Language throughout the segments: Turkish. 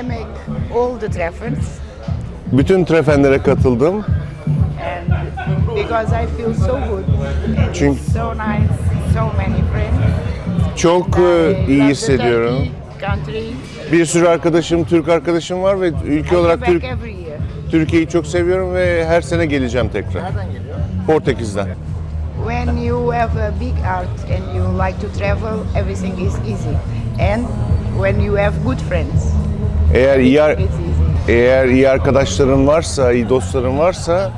I make all the treffens Bütün trefenlere katıldım. and because I feel so good. Çünkü- so nice, so many friends. Çok I e, iyi love the hissediyorum. Turkey country. Bir sürü arkadaşım, Türk arkadaşım var ve ülke I olarak back Türk, every year. Türkiye'yi çok seviyorum ve her sene geleceğim tekrar. Nereden geliyor? Portekiz'den. When you have a big art and you like to travel, everything is easy. And when you have good friends, Eğer iyi eğer iyi arkadaşların varsa, iyi dostların varsa,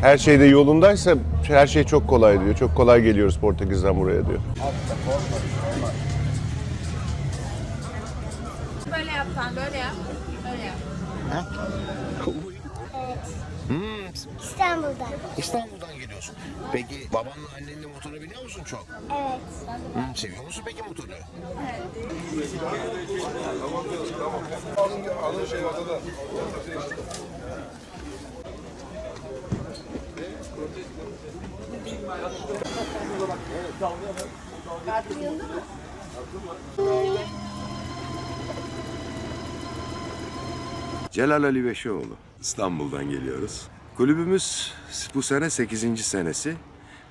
her şey de yolundaysa her şey çok kolay diyor. Çok kolay geliyoruz Portekiz'den buraya diyor. Böyle yap sen, böyle yap. Böyle yap. İstanbul'da. İstanbul'dan geliyorsun. Peki babanla annenle motora biniyor musun çok? Evet. Hı, seviyor musun peki motoru? Celal Ali Beşoğlu. İstanbul'dan geliyoruz. Kulübümüz bu sene 8. senesi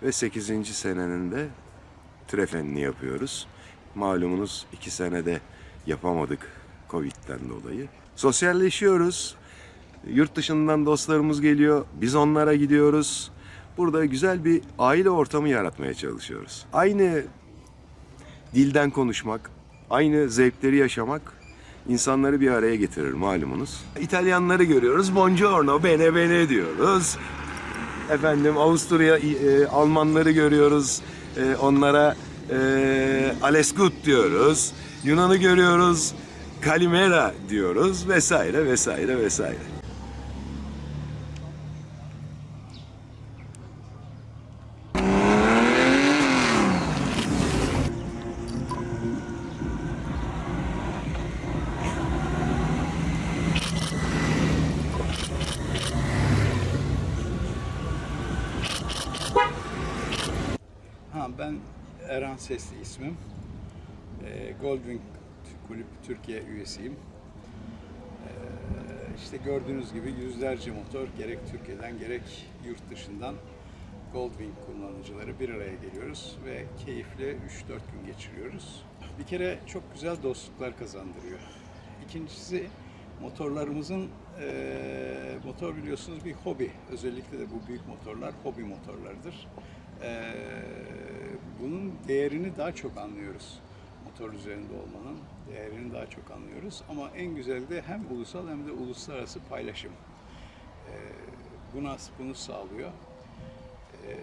ve 8. senenin de trefenini yapıyoruz. Malumunuz 2 senede yapamadık Covid'den dolayı. Sosyalleşiyoruz. Yurt dışından dostlarımız geliyor. Biz onlara gidiyoruz. Burada güzel bir aile ortamı yaratmaya çalışıyoruz. Aynı dilden konuşmak, aynı zevkleri yaşamak insanları bir araya getirir malumunuz. İtalyanları görüyoruz. Buongiorno, bene bene diyoruz. Efendim Avusturya, e, Almanları görüyoruz. E, onlara e, alles gut diyoruz. Yunan'ı görüyoruz. Kalimera diyoruz vesaire vesaire vesaire. Ha ben Erhan Sesli ismim. Ee, Goldwing Kulüp Türkiye üyesiyim. Ee, işte gördüğünüz gibi yüzlerce motor gerek Türkiye'den gerek yurt dışından Goldwing kullanıcıları bir araya geliyoruz ve keyifli 3-4 gün geçiriyoruz. Bir kere çok güzel dostluklar kazandırıyor. İkincisi motorlarımızın eee, motor biliyorsunuz bir hobi. Özellikle de bu büyük motorlar hobi motorlardır. Eee, bunun değerini daha çok anlıyoruz. Motor üzerinde olmanın değerini daha çok anlıyoruz. Ama en güzeli de hem ulusal hem de uluslararası paylaşım. Eee buna, bunu sağlıyor. Ee,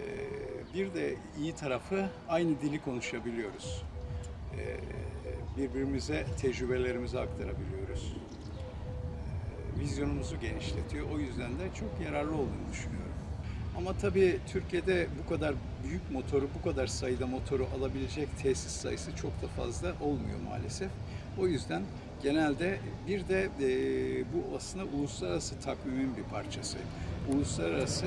bir de iyi tarafı aynı dili konuşabiliyoruz. Ee, birbirimize tecrübelerimizi aktarabiliyoruz. Ee, vizyonumuzu genişletiyor. O yüzden de çok yararlı olduğunu düşünüyorum. Ama tabii Türkiye'de bu kadar büyük motoru, bu kadar sayıda motoru alabilecek tesis sayısı çok da fazla olmuyor maalesef. O yüzden genelde bir de e, bu aslında uluslararası takvimin bir parçası. Uluslararası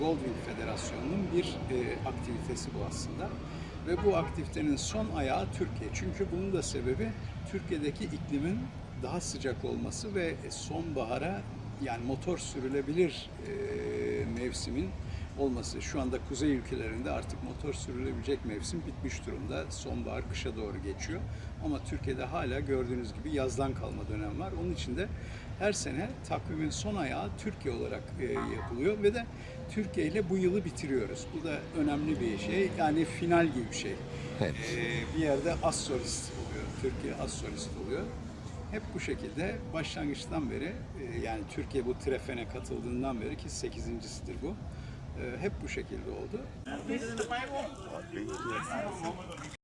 Goldwing Federasyonu'nun bir e, aktivitesi bu aslında. Ve bu aktivitenin son ayağı Türkiye. Çünkü bunun da sebebi Türkiye'deki iklimin daha sıcak olması ve sonbahara yani motor sürülebilir e, mevsimin olması. Şu anda kuzey ülkelerinde artık motor sürülebilecek mevsim bitmiş durumda. Sonbahar kışa doğru geçiyor. Ama Türkiye'de hala gördüğünüz gibi yazdan kalma dönem var. Onun için de her sene takvimin son ayağı Türkiye olarak e, yapılıyor ve de Türkiye ile bu yılı bitiriyoruz. Bu da önemli bir şey. Yani final gibi bir şey. Evet. E, bir yerde az solist oluyor. Türkiye az solist oluyor. Hep bu şekilde başlangıçtan beri e, yani Türkiye bu trefene katıldığından beri ki 8.sidir bu. E, Hep bu şekilde oldu.